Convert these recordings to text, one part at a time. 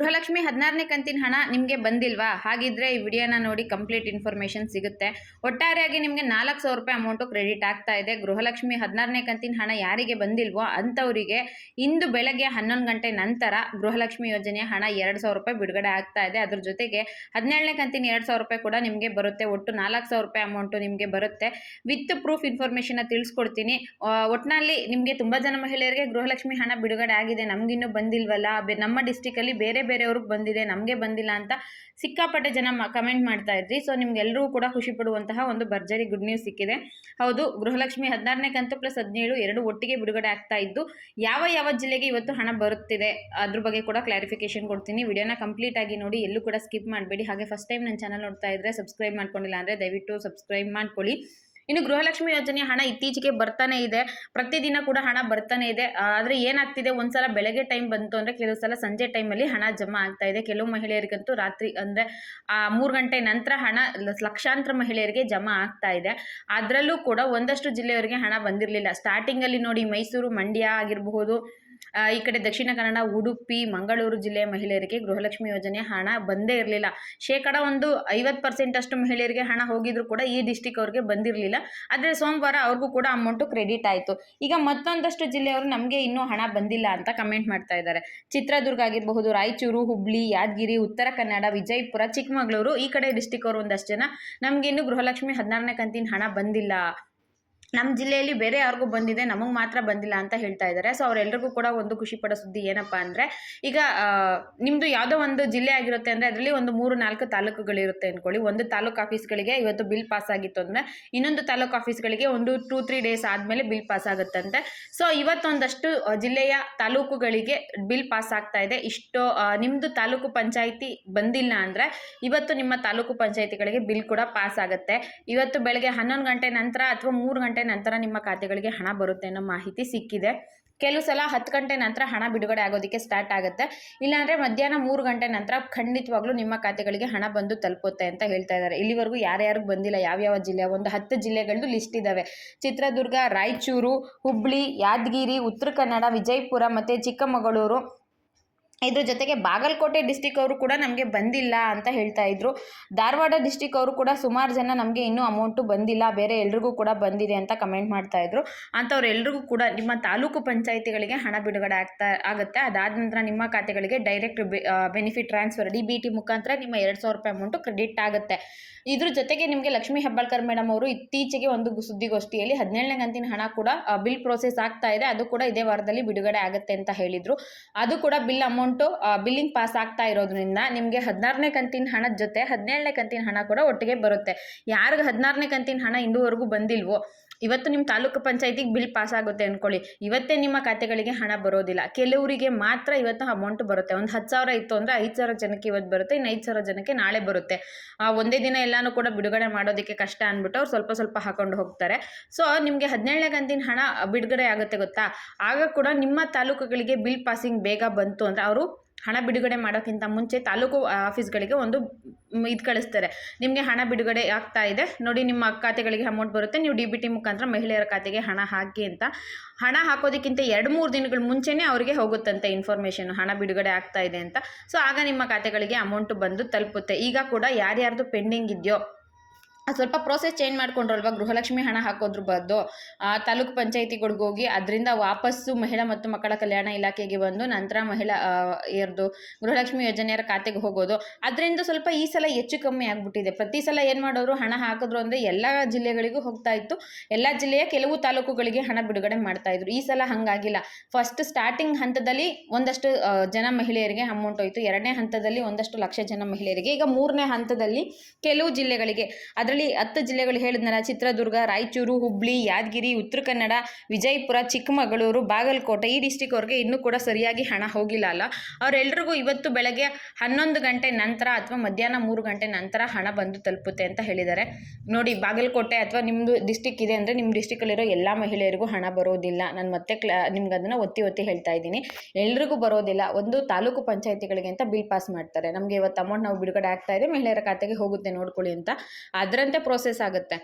ಗೃಹಲಕ್ಷ್ಮಿ ಹದಿನಾರನೇ ಕಂತಿನ ಹಣ ನಿಮಗೆ ಬಂದಿಲ್ವಾ? ಹಾಗಿದ್ರೆ ಈ ವಿಡಿಯೋನ ನೋಡಿ ಕಂಪ್ಲೀಟ್ ಇನ್ಫಾರ್ಮೇಷನ್ ಸಿಗುತ್ತೆ. ಒಟ್ಟಾರೆಯಾಗಿ ನಿಮಗೆ ನಾಲ್ಕು ಸಾವಿರ ರೂಪಾಯಿ ಅಮೌಂಟು ಕ್ರೆಡಿಟ್ ಆಗ್ತಾ ಇದೆ. ಗೃಹಲಕ್ಷ್ಮಿ ಹದಿನಾರನೇ ಕಂತಿನ ಹಣ ಯಾರಿಗೆ ಬಂದಿಲ್ವೋ ಅಂಥವರಿಗೆ ಇಂದು ಬೆಳಗ್ಗೆ ಹನ್ನೊಂದು ಗಂಟೆ ನಂತರ ಗೃಹಲಕ್ಷ್ಮಿ ಯೋಜನೆಯ ಹಣ ಎರಡು ಸಾವಿರ ರೂಪಾಯಿ ಬಿಡುಗಡೆ ಆಗ್ತಾ ಇದೆ. ಅದ್ರ ಜೊತೆಗೆ ಹದಿನೇಳನೇ ಕಂತಿನ ಎರಡು ಸಾವಿರ ರೂಪಾಯಿ ಕೂಡ ನಿಮಗೆ ಬರುತ್ತೆ. ಒಟ್ಟು ನಾಲ್ಕು ಸಾವಿರ ರೂಪಾಯಿ ಅಮೌಂಟು ನಿಮಗೆ ಬರುತ್ತೆ. ವಿತ್ ಪ್ರೂಫ್ ಇನ್ಫಾರ್ಮೇಷನ್ನ ತಿಳಿಸ್ಕೊಡ್ತೀನಿ. ಒಟ್ಟಿನಲ್ಲಿ ನಿಮಗೆ ತುಂಬ ಜನ ಮಹಿಳೆಯರಿಗೆ ಗೃಹಲಕ್ಷ್ಮಿ ಹಣ ಬಿಡುಗಡೆ ಆಗಿದೆ. ನಮಗಿನ್ನೂ ಬಂದಿಲ್ವಲ್ಲ? ನಮ್ಮ ಡಿಸ್ಟಿಕಲ್ಲಿ ಬೇರೆ ಬೇರೆಯವ್ರಿಗೆ ಬಂದಿದೆ, ನಮಗೆ ಬಂದಿಲ್ಲ ಅಂತ ಸಿಕ್ಕಾಪಟ್ಟೆ ಜನ ಕಮೆಂಟ್ ಮಾಡ್ತಾ ಇದ್ರಿ. ಸೊ ನಿಮ್ಗೆಲ್ಲರೂ ಕೂಡ ಖುಷಿ ಪಡುವಂತಹ ಒಂದು ಭರ್ಜರಿ ಗುಡ್ ನ್ಯೂಸ್ ಸಿಕ್ಕಿದೆ. ಹೌದು, ಗೃಹಲಕ್ಷ್ಮಿ ಹದಿನಾರನೇ ಕಂತು ಪ್ಲಸ್ ಹದಿನೇಳು ಎರಡು ಒಟ್ಟಿಗೆ ಬಿಡುಗಡೆ ಆಗ್ತಾ ಇದ್ದು, ಯಾವ ಯಾವ ಜಿಲ್ಲೆಗೆ ಇವತ್ತು ಹಣ ಬರುತ್ತಿದೆ ಅದ್ರ ಬಗ್ಗೆ ಕೂಡ ಕ್ಲಾರಿಫಿಕೇಶನ್ ಕೊಡ್ತೀನಿ. ವಿಡಿಯೋನ ಕಂಪ್ಲೀಟ್ ಆಗಿ ನೋಡಿ, ಎಲ್ಲೂ ಕೂಡ ಸ್ಕಿಪ್ ಮಾಡಬೇಡಿ. ಹಾಗೆ ಫಸ್ಟ್ ಟೈಮ್ ನನ್ನ ಚಾನಲ್ ನೋಡ್ತಾ ಇದ್ರೆ ಸಬ್ಸ್ಕ್ರೈಬ್ ಮಾಡ್ಕೊಂಡಿಲ್ಲ ಅಂದರೆ ದಯವಿಟ್ಟು ಸಬ್ಸ್ಕ್ರೈಬ್ ಮಾಡ್ಕೊಳ್ಳಿ. ಇನ್ನು ಗೃಹಲಕ್ಷ್ಮಿ ಯೋಜನೆ ಹಣ ಇತ್ತೀಚೆಗೆ ಬರ್ತಾನೆ ಇದೆ. ಪ್ರತಿದಿನ ಕೂಡ ಹಣ ಬರ್ತಾನೆ ಇದೆ. ಆದರೆ ಏನಾಗ್ತಿದೆ? ಒಂದ್ಸಲ ಬೆಳಗ್ಗೆ ಟೈಮ್ ಬಂತು ಅಂದ್ರೆ ಕೆಲವು ಸಲ ಸಂಜೆ ಟೈಮಲ್ಲಿ ಹಣ ಜಮಾ ಆಗ್ತಾ ಇದೆ. ಕೆಲವು ಮಹಿಳೆಯರಿಗಂತೂ ರಾತ್ರಿ ಅಂದ್ರೆ, ಆ, ಮೂರು ಗಂಟೆ ನಂತರ ಹಣ ಲಕ್ಷಾಂತರ ಮಹಿಳೆಯರಿಗೆ ಜಮಾ ಆಗ್ತಾ ಇದೆ. ಅದರಲ್ಲೂ ಕೂಡ ಒಂದಷ್ಟು ಜಿಲ್ಲೆಯವರಿಗೆ ಹಣ ಬಂದಿರಲಿಲ್ಲ. ಸ್ಟಾರ್ಟಿಂಗಲ್ಲಿ ನೋಡಿ ಮೈಸೂರು, ಮಂಡ್ಯ ಆಗಿರಬಹುದು ಈ ಕಡೆ ದಕ್ಷಿಣ ಕನ್ನಡ, ಉಡುಪಿ, ಮಂಗಳೂರು ಜಿಲ್ಲೆಯ ಮಹಿಳೆಯರಿಗೆ ಗೃಹಲಕ್ಷ್ಮಿ ಯೋಜನೆ ಹಣ ಬಂದೇ ಇರಲಿಲ್ಲ. ಶೇಕಡ ಒಂದು ಐವತ್ತು ಪರ್ಸೆಂಟ್ ಅಷ್ಟು ಮಹಿಳೆಯರಿಗೆ ಹಣ ಹೋಗಿದ್ರು ಕೂಡ ಈ ಡಿಸ್ಟಿಕ್ ಅವ್ರಿಗೆ ಬಂದಿರಲಿಲ್ಲ. ಆದರೆ ಸೋಮವಾರ ಅವ್ರಿಗೂ ಕೂಡ ಅಮೌಂಟು ಕ್ರೆಡಿಟ್ ಆಯಿತು. ಈಗ ಮತ್ತೊಂದಷ್ಟು ಜಿಲ್ಲೆಯವರು ನಮಗೆ ಇನ್ನೂ ಹಣ ಬಂದಿಲ್ಲ ಅಂತ ಕಮೆಂಟ್ ಮಾಡ್ತಾ ಇದ್ದಾರೆ. ಚಿತ್ರದುರ್ಗ ಆಗಿರಬಹುದು, ರಾಯಚೂರು, ಹುಬ್ಳಿ, ಯಾದಗಿರಿ, ಉತ್ತರ ಕನ್ನಡ, ವಿಜಯಪುರ, ಚಿಕ್ಕಮಗಳೂರು ಈ ಕಡೆ ಡಿಸ್ಟಿಕ್ ಅವರು ಒಂದಷ್ಟು ಜನ ನಮ್ಗೆ ಇನ್ನು ಗೃಹಲಕ್ಷ್ಮಿ ಹದಿನಾರನೇ ಕಂತಿನ ಹಣ ಬಂದಿಲ್ಲ. ನಮ್ಮ ಜಿಲ್ಲೆಯಲ್ಲಿ ಬೇರೆ ಯಾರಿಗೂ ಬಂದಿದೆ, ನಮಗೆ ಮಾತ್ರ ಬಂದಿಲ್ಲ ಅಂತ ಹೇಳ್ತಾ ಇದ್ದಾರೆ ಸೊ ಅವರೆಲ್ಲರಿಗೂ ಕೂಡ ಒಂದು ಖುಷಿ ಪಡೋ ಸುದ್ದಿ ಏನಪ್ಪ ಅಂದರೆ, ಈಗ ನಿಮ್ಮದು ಯಾವುದೋ ಒಂದು ಜಿಲ್ಲೆ ಆಗಿರುತ್ತೆ ಅಂದರೆ ಅದರಲ್ಲಿ ಒಂದು ಮೂರು ನಾಲ್ಕು ತಾಲೂಕುಗಳಿರುತ್ತೆ ಅಂದ್ಕೊಳ್ಳಿ ಒಂದು ತಾಲೂಕು ಆಫೀಸ್ಗಳಿಗೆ ಇವತ್ತು ಬಿಲ್ ಪಾಸ್ ಆಗಿತ್ತು ಅಂದರೆ, ಇನ್ನೊಂದು ತಾಲೂಕು ಆಫೀಸ್ಗಳಿಗೆ ಒಂದು ಟೂ ತ್ರೀ ಡೇಸ್ ಆದಮೇಲೆ ಬಿಲ್ ಪಾಸ್ ಆಗುತ್ತಂತೆ. ಸೊ ಇವತ್ತೊಂದಷ್ಟು ಜಿಲ್ಲೆಯ ತಾಲೂಕುಗಳಿಗೆ ಬಿಲ್ ಪಾಸ್ ಆಗ್ತಾ ಇದೆ. ಇಷ್ಟು ನಿಮ್ಮದು ತಾಲೂಕು ಪಂಚಾಯಿತಿ ಬಂದಿಲ್ಲ ಅಂದರೆ, ಇವತ್ತು ನಿಮ್ಮ ತಾಲೂಕು ಪಂಚಾಯಿತಿಗಳಿಗೆ ಬಿಲ್ ಕೂಡ ಪಾಸ್ ಆಗುತ್ತೆ. ಇವತ್ತು ಬೆಳಗ್ಗೆ ಹನ್ನೊಂದು ಗಂಟೆ ನಂತರ ಅಥವಾ ಮೂರು ಗಂಟೆ ನಂತರ ನಿಮ್ಮ ಖಾತೆಗಳಿಗೆ ಹಣ ಬರುತ್ತೆ ಅನ್ನೋ ಮಾಹಿತಿ ಸಿಕ್ಕಿದೆ. ಕೆಲವು ಸಲ ಹತ್ತು ಗಂಟೆ ನಂತರ ಹಣ ಬಿಡುಗಡೆ ಆಗೋದಕ್ಕೆ ಸ್ಟಾರ್ಟ್ ಆಗುತ್ತೆ. ಇಲ್ಲಾಂದರೆ ಮಧ್ಯಾಹ್ನ ಮೂರು ಗಂಟೆ ನಂತರ ಖಂಡಿತವಾಗ್ಲೂ ನಿಮ್ಮ ಖಾತೆಗಳಿಗೆ ಹಣ ಬಂದು ತಲುಪುತ್ತೆ ಅಂತ ಹೇಳ್ತಾ ಇದ್ದಾರೆ. ಇಲ್ಲಿವರೆಗೂ ಯಾರ್ಯಾರಿಗೆ ಬಂದಿಲ್ಲ, ಯಾವ್ಯಾವ ಜಿಲ್ಲೆ, ಒಂದು ಹತ್ತು ಜಿಲ್ಲೆಗಳದ್ದು ಲಿಸ್ಟ್ ಇದ್ದಾವೆ ಚಿತ್ರದುರ್ಗ, ರಾಯಚೂರು ಹುಬ್ಬಳ್ಳಿ ಯಾದಗಿರಿ, ಉತ್ತರ ಕನ್ನಡ, ವಿಜಯಪುರ ಮತ್ತು ಚಿಕ್ಕಮಗಳೂರು ಇದ್ರ ಜೊತೆಗೆ ಬಾಗಲಕೋಟೆ ಡಿಸ್ಟಿಕ್ ಅವರು ಕೂಡ ನಮಗೆ ಬಂದಿಲ್ಲ ಅಂತ ಹೇಳ್ತಾ ಇದ್ರು. ಧಾರವಾಡ ಡಿಸ್ಟಿಕ್ ಅವರು ಕೂಡ ಸುಮಾರು ಜನ ನಮಗೆ ಇನ್ನೂ ಅಮೌಂಟು ಬಂದಿಲ್ಲ, ಬೇರೆ ಎಲ್ರಿಗೂ ಕೂಡ ಬಂದಿದೆ ಅಂತ ಕಮೆಂಟ್ ಮಾಡ್ತಾ ಇದ್ರು. ಅಂಥವ್ರೆಲ್ರಿಗೂ ಕೂಡ ನಿಮ್ಮ ತಾಲೂಕು ಪಂಚಾಯಿತಿಗಳಿಗೆ ಹಣ ಬಿಡುಗಡೆ ಆಗ್ತಾ, ಆಗುತ್ತೆ. ಅದಾದ ನಂತರ ನಿಮ್ಮ ಖಾತೆಗಳಿಗೆ direct benefit transfer D B T ಮುಖಾಂತರ ನಿಮ್ಮ ಎರಡು ಸಾವಿರ ರೂಪಾಯಿ ಅಮೌಂಟು ಕ್ರೆಡಿಟ್ ಆಗುತ್ತೆ. ಇದ್ರ ಜೊತೆಗೆ ನಿಮಗೆ ಲಕ್ಷ್ಮೀ ಹೆಬ್ಬಾಳ್ಕರ್ ಮೇಡಮ್ ಅವರು ಇತ್ತೀಚೆಗೆ ಒಂದು ಸುದ್ದಿಗೋಷ್ಠಿಯಲ್ಲಿ ಹದಿನೇಳನೇ ಕಂತಿನ ಹಣ ಕೂಡ ಬಿಲ್ ಪ್ರೋಸೆಸ್ ಆಗ್ತಾ ಇದೆ. ಅದು ಕೂಡ ಇದೇ ವಾರದಲ್ಲಿ ಬಿಡುಗಡೆ ಆಗುತ್ತೆ ಅಂತ ಹೇಳಿದರು. ಅದು ಕೂಡ ಬಿಲ್ ಅಮೌಂಟು ಬಿಲ್ಲಿಂಗ್ ಪಾಸ್ ಆಗ್ತಾ ಇರೋದ್ರಿಂದ ನಿಮಗೆ ಹದಿನಾರನೇ ಕಂತಿನ ಹಣದ ಜೊತೆ ಹದಿನೇಳನೇ ಕಂತಿನ ಹಣ ಕೂಡ ಒಟ್ಟಿಗೆ ಬರುತ್ತೆ. ಯಾರಿಗೆ ಹದಿನಾರನೇ ಕಂತಿನ ಹಣ ಇನ್ನೂವರೆಗೂ ಬಂದಿಲ್ವೋ ಇವತ್ತು ನಿಮ್ಮ ತಾಲೂಕು ಪಂಚಾಯತಿಗೆ ಬಿಲ್ ಪಾಸ್ ಆಗುತ್ತೆ ಅಂದ್ಕೊಳ್ಳಿ ಇವತ್ತೇ ನಿಮ್ಮ ಖಾತೆಗಳಿಗೆ ಹಣ ಬರೋದಿಲ್ಲ. ಕೆಲವರಿಗೆ ಮಾತ್ರ ಇವತ್ತು ಅಮೌಂಟ್ ಬರುತ್ತೆ. ಒಂದು ಹತ್ತು ಸಾವಿರ ಇತ್ತು ಅಂದರೆ ಐದು ಸಾವಿರ ಜನಕ್ಕೆ ಇವತ್ತು ಬರುತ್ತೆ ಇನ್ನು ಐದು ಸಾವಿರ ಜನಕ್ಕೆ ನಾಳೆ ಬರುತ್ತೆ. ಆ, ಒಂದೇ ದಿನ ಎಲ್ಲನೂ ಕೂಡ ಬಿಡುಗಡೆ ಮಾಡೋದಕ್ಕೆ ಕಷ್ಟ ಅಂದ್ಬಿಟ್ಟು ಅವ್ರು ಸ್ವಲ್ಪ ಸ್ವಲ್ಪ ಹಾಕೊಂಡು ಹೋಗ್ತಾರೆ. ಸೊ ನಿಮಗೆ ಹದಿನೇಳನೇ ಕಂತಿನ ಹಣ ಬಿಡುಗಡೆ ಆಗುತ್ತೆ ಗೊತ್ತಾ? ಆಗ ಕೂಡ ನಿಮ್ಮ ತಾಲೂಕುಗಳಿಗೆ ಬಿಲ್ ಪಾಸಿಂಗ್ ಬೇಗ ಬಂತು ಅಂದರೆ ಅವರು ಹಣ ಬಿಡುಗಡೆ ಮಾಡೋಕ್ಕಿಂತ ಮುಂಚೆ ತಾಲೂಕು ಆಫೀಸ್ಗಳಿಗೆ ಒಂದು ಇದು ಕಳಿಸ್ತಾರೆ. ನಿಮಗೆ ಹಣ ಬಿಡುಗಡೆ ಆಗ್ತಾ ಇದೆ. ನೋಡಿ ನಿಮ್ಮ ಖಾತೆಗಳಿಗೆ ಅಮೌಂಟ್ ಬರುತ್ತೆ. ನೀವು ಡಿ ಬಿ ಟಿ ಮುಖಾಂತರ ಮಹಿಳೆಯರ ಖಾತೆಗೆ ಹಣ ಹಾಕಿ ಅಂತ. ಹಣ ಹಾಕೋದಕ್ಕಿಂತ ಎರಡು ಮೂರು ದಿನಗಳ ಮುಂಚೆನೇ ಅವರಿಗೆ ಹೋಗುತ್ತಂತೆ ಇನ್ಫಾರ್ಮೇಷನ್ ಹಣ ಬಿಡುಗಡೆ ಆಗ್ತಾ ಇದೆ ಅಂತ. ಸೊ ಆಗ ನಿಮ್ಮ ಖಾತೆಗಳಿಗೆ ಅಮೌಂಟ್ ಬಂದು ತಲುಪುತ್ತೆ. ಈಗ ಕೂಡ ಯಾರ್ಯಾರ್ದು ಪೆಂಡಿಂಗ್ ಇದೆಯೋ ಸ್ವಲ್ಪ ಪ್ರೋಸೆಸ್ ಚೇಂಜ್ ಮಾಡ್ಕೊಂಡ್ರಲ್ವಾ? ಗೃಹಲಕ್ಷ್ಮಿ ಹಣ ಹಾಕೋದ್ರ ಬದ್ದು ಆ, ತಾಲೂಕು ಪಂಚಾಯತಿಗಳಿಗೆ ಹೋಗಿ ಅದರಿಂದ ವಾಪಸ್ಸು ಮಹಿಳಾ ಮತ್ತು ಮಕ್ಕಳ ಕಲ್ಯಾಣ ಇಲಾಖೆಗೆ ಬಂದು ನಂತರ ಮಹಿಳಾ ಇರ್ದು ಗೃಹಲಕ್ಷ್ಮಿ ಯೋಜನೆಯರ ಖಾತೆಗೆ ಹೋಗೋದು. ಅದರಿಂದ ಸ್ವಲ್ಪ ಈ ಸಲ ಹೆಚ್ಚು ಕಮ್ಮಿ ಆಗಿಬಿಟ್ಟಿದೆ. ಪ್ರತಿ ಸಲ ಏನು ಮಾಡೋರು ಹಣ ಹಾಕಿದ್ರು ಅಂದರೆ ಎಲ್ಲ ಜಿಲ್ಲೆಗಳಿಗೂ ಹೋಗ್ತಾ ಇತ್ತು. ಎಲ್ಲ ಜಿಲ್ಲೆಯ ಕೆಲವು ತಾಲೂಕುಗಳಿಗೆ ಹಣ ಬಿಡುಗಡೆ ಮಾಡ್ತಾ ಇದ್ರು. ಈ ಸಲ ಹಂಗಾಗಿಲ್ಲ. ಫಸ್ಟ್ ಸ್ಟಾರ್ಟಿಂಗ್ ಹಂತದಲ್ಲಿ ಒಂದಷ್ಟು ಜನ ಮಹಿಳೆಯರಿಗೆ ಅಮೌಂಟ್ ಹೋಯಿತು. ಎರಡನೇ ಹಂತದಲ್ಲಿ ಒಂದಷ್ಟು ಲಕ್ಷ ಜನ ಮಹಿಳೆಯರಿಗೆ. ಈಗ ಮೂರನೇ ಹಂತದಲ್ಲಿ ಕೆಲವು ಜಿಲ್ಲೆಗಳಿಗೆ. ಅದರಲ್ಲಿ ಹತ್ತು ಜಿಲ್ಲೆಗಳು ಹೇಳಿದ್ನಲ್ಲ, ಚಿತ್ರದುರ್ಗ, ರಾಯಚೂರು, ಹುಬ್ಳಿ, ಯಾದಗಿರಿ, ಉತ್ತರ ಕನ್ನಡ, ವಿಜಯಪುರ, ಚಿಕ್ಕಮಗಳೂರು, ಬಾಗಲಕೋಟೆ, ಈ ಡಿಸ್ಟಿಕ್ ಅವ್ರಿಗೆ ಇನ್ನೂ ಕೂಡ ಸರಿಯಾಗಿ ಹಣ ಹೋಗಿಲ್ಲ ಅಲ್ಲ. ಅವರೆಲ್ರಿಗೂ ಇವತ್ತು ಬೆಳಗ್ಗೆ ಹನ್ನೊಂದು ಗಂಟೆ ನಂತರ ಅಥವಾ ಮಧ್ಯಾಹ್ನ ಮೂರು ಗಂಟೆ ನಂತರ ಹಣ ಬಂದು ತಲುಪುತ್ತೆ ಅಂತ ಹೇಳಿದ್ದಾರೆ. ನೋಡಿ, ಬಾಗಲಕೋಟೆ ಅಥವಾ ನಿಮ್ಮದು ಡಿಸ್ಟಿಕ್ ಇದೆ ಅಂದರೆ ನಿಮ್ಮ ಡಿಸ್ಟಿಕಲ್ಲಿರೋ ಎಲ್ಲ ಮಹಿಳೆಯರಿಗೂ ಹಣ ಬರೋದಿಲ್ಲ. ನಾನು ಮತ್ತೆ ಕ್ಲಾ, ನಿಮ್ಗೆ ಅದನ್ನು ಒತ್ತಿ ಒತ್ತಿ ಹೇಳ್ತಾ ಇದ್ದೀನಿ. ಎಲ್ರಿಗೂ ಬರೋದಿಲ್ಲ. ಒಂದು ತಾಲೂಕು ಪಂಚಾಯತಿಗಳಿಗೆ ಅಂತ ಬಿಲ್ ಪಾಸ್ ಮಾಡ್ತಾರೆ. ನಮಗೆ ಇವತ್ತು ಅಮೌಂಟ್ ನಾವು ಬಿಡುಗಡೆ ಆಗ್ತಾ ಇದೆ. ಮಹಿಳೆಯರ ಖಾತೆಗೆ ಹೋಗುತ್ತೆ, ನೋಡ್ಕೊಳ್ಳಿ ಅಂತ. ಅದರಂತೆ ಪ್ರೋಸೆಸ್ ಆಗುತ್ತೆ.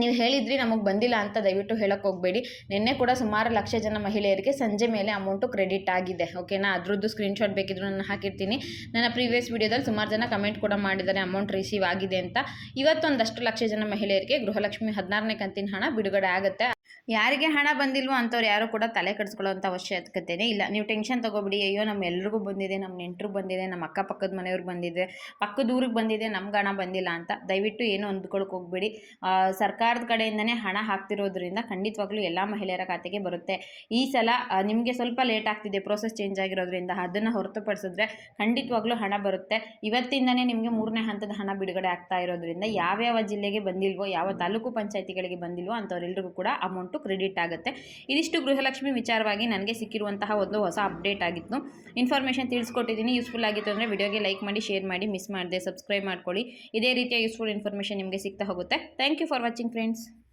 ನೀವು ಹೇಳಿದ್ರಿ ನಮಗೆ ಬಂದಿಲ್ಲ ಅಂತ ದಯವಿಟ್ಟು ಹೇಳಕ್ಕೆ ಹೋಗಬೇಡಿ. ನಿನ್ನೆ ಕೂಡ ಸುಮಾರು ಲಕ್ಷ ಜನ ಮಹಿಳೆಯರಿಗೆ ಸಂಜೆ ಮೇಲೆ ಅಮೌಂಟು ಕ್ರೆಡಿಟ್ ಆಗಿದೆ ಓಕೆನಾ ಅದ್ರದ್ದು ಸ್ಕ್ರೀನ್ಶಾಟ್ ಬೇಕಿದ್ರು ನಾನು ಹಾಕಿರ್ತೀನಿ. ನನ್ನ ಪ್ರೀವಿಯಸ್ ವೀಡಿಯೋದಲ್ಲಿ ಸುಮಾರು ಜನ ಕಮೆಂಟ್ ಕೂಡ ಮಾಡಿದ್ದಾರೆ ಅಮೌಂಟ್ ರಿಸೀವ್ ಆಗಿದೆ ಅಂತ. ಇವತ್ತೊಂದಷ್ಟು ಲಕ್ಷ ಜನ ಮಹಿಳೆಯರಿಗೆ ಗೃಹಲಕ್ಷ್ಮಿ ಹದಿನಾರನೇ ಕಂತಿನ ಹಣ ಬಿಡುಗಡೆ ಆಗುತ್ತೆ. ಯಾರಿಗೆ ಹಣ ಬಂದಿಲ್ವೋ ಅಂಥವ್ರು ಯಾರು ಕೂಡ ತಲೆ ಕೆಡಿಸ್ಕೊಳ್ಳೋಂಥ ಅವಶ್ಯಕತೆನೇ ಇಲ್ಲ. ನೀವು ಟೆನ್ಷನ್ ತೊಗೊಬಿಡಿ, ಅಯ್ಯೋ ನಮ್ಮ ಎಲ್ರಿಗೂ ಬಂದಿದೆ ನಮ್ಮ ನೆಂಟರು ಬಂದಿದೆ ನಮ್ಮ ಅಕ್ಕಪಕ್ಕದ ಮನೆಯವ್ರಿಗೆ ಬಂದಿದೆ, ಪಕ್ಕದ ಊರಿಗೆ ಬಂದಿದೆ ನಮ್ಗೆ ಹಣ ಬಂದಿಲ್ಲ ಅಂತ ದಯವಿಟ್ಟು ಏನು ಅಂದ್ಕೊಳಕ್ಕೆ ಹೋಗ್ಬೇಡಿ. ಸರ್ಕಾರದ ಕಡೆಯಿಂದನೇ ಹಣ ಹಾಕ್ತಿರೋದ್ರಿಂದ ಖಂಡಿತವಾಗ್ಲೂ ಎಲ್ಲ ಮಹಿಳೆಯರ ಖಾತೆಗೆ ಬರುತ್ತೆ. ಈ ಸಲ ನಿಮಗೆ ಸ್ವಲ್ಪ ಲೇಟ್ ಆಗ್ತಿದೆ, ಪ್ರೋಸೆಸ್ ಚೇಂಜ್ ಆಗಿರೋದ್ರಿಂದ ಅದನ್ನು ಹೊರತುಪಡಿಸಿದ್ರೆ ಖಂಡಿತವಾಗ್ಲೂ ಹಣ ಬರುತ್ತೆ. ಇವತ್ತಿಂದನೇ ನಿಮಗೆ ಮೂರನೇ ಹಂತದ ಹಣ ಬಿಡುಗಡೆ ಆಗ್ತಾ ಇರೋದ್ರಿಂದ ಯಾವ್ಯಾವ ಜಿಲ್ಲೆಗೆ ಬಂದಿಲ್ವೋ, ಯಾವ ತಾಲೂಕು ಪಂಚಾಯಿತಿಗಳಿಗೆ ಬಂದಿಲ್ವೋ ಅಂಥವ್ರೆಲ್ರಿಗೂ ಕೂಡ ಅಮೌಂಟು ಕ್ರೆಡಿಟ್ ಆಗುತ್ತೆ. ಇದಿಷ್ಟು ಗೃಹಲಕ್ಷ್ಮಿ ವಿಚಾರವಾಗಿ ನನಗೆ ಸಿಕ್ಕಿರುವಂತಹ ಒಂದು ಹೊಸ ಅಪ್ಡೇಟ್ ಆಗಿತ್ತು. ಇನ್ಫಾರ್ಮೇಷನ್ ತಿಳಿಸ್ಕೊಟ್ಟಿದ್ದೀನಿ. ಯೂಸ್ಫುಲ್ ಆಗಿತ್ತು ಅಂದರೆ ವಿಡಿಯೋಗೆ ಲೈಕ್ ಮಾಡಿ, ಶೇರ್ ಮಾಡಿ, ಮಿಸ್ ಮಾಡಿದೆ ಸಬ್ಸ್ಕ್ರೈಬ್ ಮಾಡ್ಕೊಳ್ಳಿ. ಇದೇ ರೀತಿಯ ಯೂಸ್ಫುಲ್ ಇನ್ಫಾರ್ಮೇಷನ್ ನಿಮಗೆ ಸಿಗ್ತಾ ಹೋಗುತ್ತೆ. Thank you for watching friends.